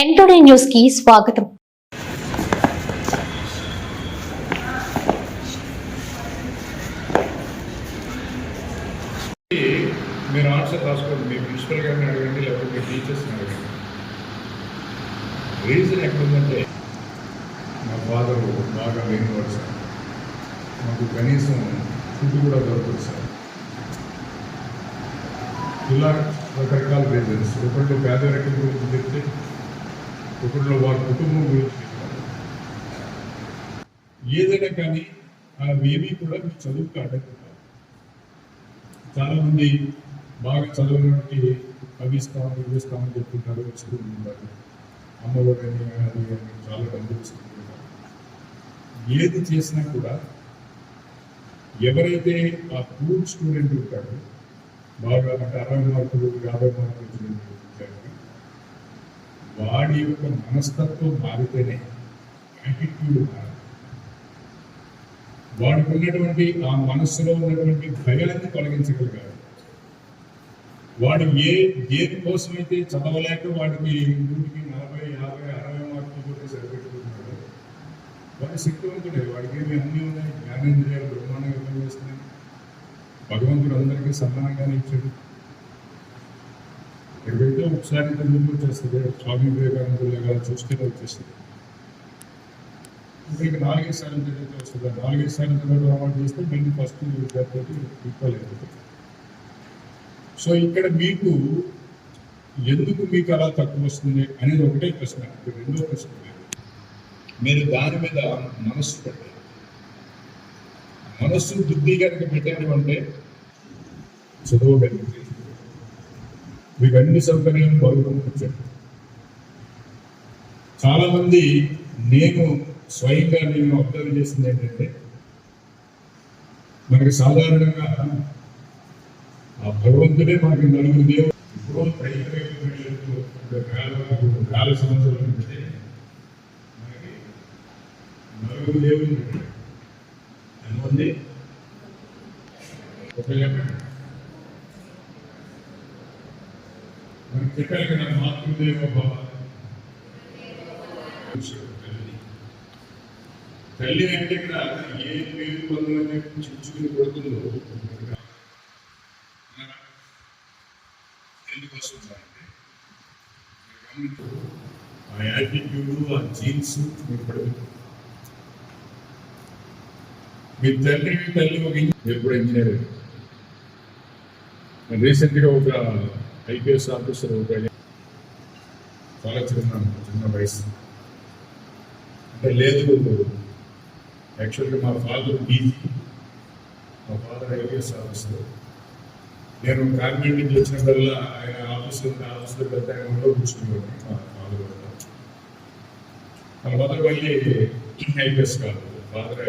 న్యూస్కి స్వాగతం. మీరు ఆన్సర్ రాసుకోండి. మీ ప్రిన్సిపల్ గారిని అడగండి లేకపోతే మీ టీచర్స్ని అడగండి. రీజన్ ఎక్కడుందంటే మా ఫాదర్ బాగా లేనివాడు సార్. మాకు కనీసం ఫుడ్ కూడా దొరకదు సార్. ఇలా రకరకాల రీజన్స్. ఒకళ్ళు పేదరికం గురించి చెప్తే ఒకళ్ళు వారి కుటుంబం గురించి. ఏదైనా కానీ అవేమీ కూడా మీరు చదువుకు అడగకుండా చాలామంది బాగా చదవడానికి అవి ఇస్తాం ఇవి ఇస్తామని చెప్తుంటారు. చదువుకుంటారు అమ్మఒడని అది అని చాలా డబ్బులు ఇస్తుంటారు ఏది చేసినా కూడా ఎవరైతే ఆ పూర్ స్టూడెంట్ ఉంటాడో బాగా అంటే అరవై మార్కులు యాభై మార్కులు వచ్చిన వాడి యొక్క మనస్తత్వం మారితేనే యాటిట్యూడ్ మారాలి వాడికి ఉన్నటువంటి ఆ మనస్సులో ఉన్నటువంటి భయాన్ని తొలగించగలిగాడు. వాడు ఏ దేని కోసమైతే చదవలేక వాడికి ఇంటికి నలభై యాభై అరవై మార్కులు కూడా సరిపెట్టుకుంటున్నాడు వాడి శక్తివంతుడే వాడికి ఏమి అన్నీ ఉన్నాయి? జ్ఞానేంద్రియాలు బ్రహ్మాండంగా పనిచేస్తున్నాయి. భగవంతుడు అందరికీ సమానంగానే ఇచ్చాడు. ఎక్కడైతే ఒకసారి ముందుకు వచ్చేస్తుంది స్వామి వివేకానందులు గారు చూస్తే వచ్చేస్తుంది మీకు నాలుగే సార్లు చదివితే వస్తుంది. నాలుగే సార్లు చదవడం చేస్తే మళ్ళీ ఫస్ట్ విద్యార్థి ఈక్వల్ అయిపోతుంది. సో ఇక్కడ మీకు ఎందుకు మీకు అలా తక్కువ వస్తుంది అనేది ఒకటే ప్రశ్న. రెండో ప్రశ్న లేదు మీరు దాని మీద మనస్సు పెట్టాలి. మనస్సు బుద్ధి కనుక పెట్టారు అంటే చదవగలిగితే మీకు అన్ని సౌకర్యాలు బాగుపడుతుంది చాలా నేను స్వయంగా నేను అబ్జర్వ్ చేసింది ఏంటంటే మనకి సాధారణంగా ఆ భగవంతుడే మనకి నలుగురు దేవుడు ఇప్పుడు రైతు వేల సంవత్సరాల నుంచే మనకి నలుగురు దేవుడు ఎంతమంది? ఒక చెప్పండి కదా మాతృదేవ భవ తల్లి అంటే ఇక్కడ ఏ పేరు పొందాలని చించుకుని కొడుతుందో ఎందుకోసం ఆ యాటిట్యూడ్ ఆ జీన్స్ పడుతుంది మీ తల్లి తల్లి ఒక ఎప్పుడు ఇంజనీర్? రీసెంట్గా ఒక ఐపీఎస్ ఆఫీసర్ ఒక చాలా చిన్న చిన్న వయసు. అంటే లేదు యాక్చువల్గా మా ఫాదర్ డీజీ మా ఫాదర్ ఐపీఎస్ ఆఫీసర్. నేను కాన్వెంట్ నుంచి వచ్చినప్పుడల్లా ఆయన ఆఫీస్లో ఆఫీస్లో పెద్ద ఆయన కూడా కూర్చునేవాడిని మా ఫాదర్ వాళ్ళ మా ఫాదర్ మళ్ళీ ఐపీఎస్ కాదు ఫాదర్